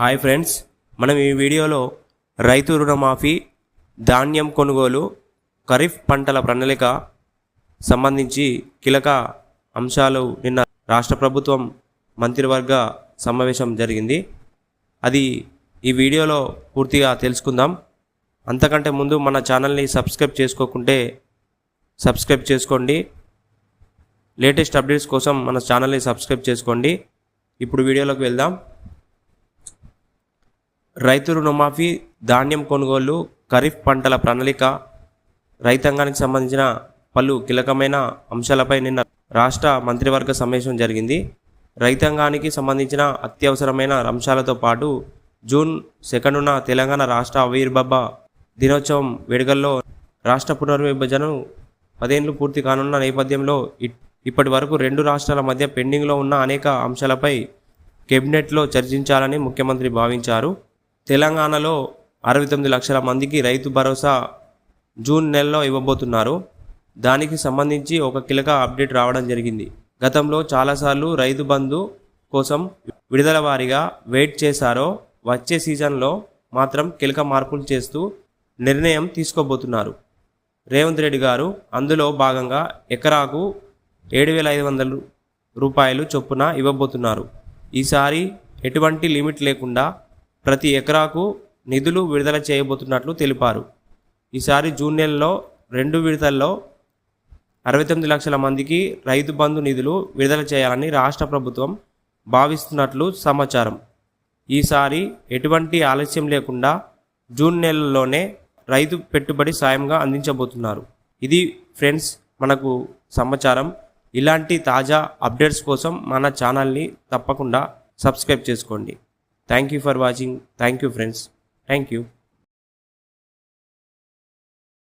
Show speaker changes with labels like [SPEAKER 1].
[SPEAKER 1] Hi friends మనం ఈ వీడియోలో రైతు రుణమాఫీ ధాన్యం కొనుగోలు ఖరీఫ్ పంటల ప్రణాళిక సంబంధించి కీలక అంశాలు నిన్న రాష్ట్ర ప్రభుత్వం మంత్రివర్గ సమావేశం జరిగింది. అది ఈ వీడియోలో పూర్తిగా తెలుసుకుందాం. అంతకంటే ముందు మన ఛానల్ని సబ్స్క్రైబ్ చేసుకోకుంటే సబ్స్క్రైబ్ చేసుకోండి. లేటెస్ట్ అప్డేట్స్ కోసం మన ఛానల్ని సబ్స్క్రైబ్ చేసుకోండి. ఇప్పుడు వీడియోలోకి వెళ్దాం. రైతు రుణమాఫీ ధాన్యం కొనుగోలు ఖరీఫ్ పంటల ప్రణాళిక రైతాంగానికి సంబంధించిన పలు కీలకమైన అంశాలపై నిన్న రాష్ట్ర మంత్రివర్గ సమావేశం జరిగింది. రైతాంగానికి సంబంధించిన అత్యవసరమైన అంశాలతో పాటు జూన్ సెకండున తెలంగాణ రాష్ట్ర ఆవిర్భావ దినోత్సవం వేడుకల్లో రాష్ట్ర పునర్విభజన పదేళ్ళు పూర్తి కానున్న నేపథ్యంలో ఇప్పటి వరకు రెండు రాష్ట్రాల మధ్య పెండింగ్లో ఉన్న అనేక అంశాలపై కేబినెట్లో చర్చించాలని ముఖ్యమంత్రి భావించారు. తెలంగాణలో అరవై తొమ్మిది లక్షల మందికి రైతు భరోసా జూన్ నెలలో ఇవ్వబోతున్నారు. దానికి సంబంధించి ఒక కీలక అప్డేట్ రావడం జరిగింది. గతంలో చాలాసార్లు రైతు బంధు కోసం విడుదల వారీగా వెయిట్ చేశారో వచ్చే సీజన్లో మాత్రం కీలక మార్పులు చేస్తూ నిర్ణయం తీసుకోబోతున్నారు. రేవంత్ రెడ్డి గారు అందులో భాగంగా ఎకరాకు ఏడు వేల ఐదు వందల రూపాయలు చొప్పున ఇవ్వబోతున్నారు. ఈసారి ఎటువంటి లిమిట్ లేకుండా ప్రతి ఎకరాకు నిధులు విడుదల చేయబోతున్నట్లు తెలిపారు. ఈసారి జూన్ నెలలో రెండు విడతల్లో అరవై తొమ్మిది లక్షల మందికి రైతు బంధు నిధులు విడుదల చేయాలని రాష్ట్ర ప్రభుత్వం భావిస్తున్నట్లు సమాచారం. ఈసారి ఎటువంటి ఆలస్యం లేకుండా జూన్ నెలలోనే రైతు పెట్టుబడి సాయంగా అందించబోతున్నారు. ఇది ఫ్రెండ్స్ మనకు సమాచారం. ఇలాంటి తాజా అప్డేట్స్ కోసం మన ఛానల్ని తప్పకుండా సబ్స్క్రైబ్ చేసుకోండి. Thank you for watching. Thank you friends. Thank you.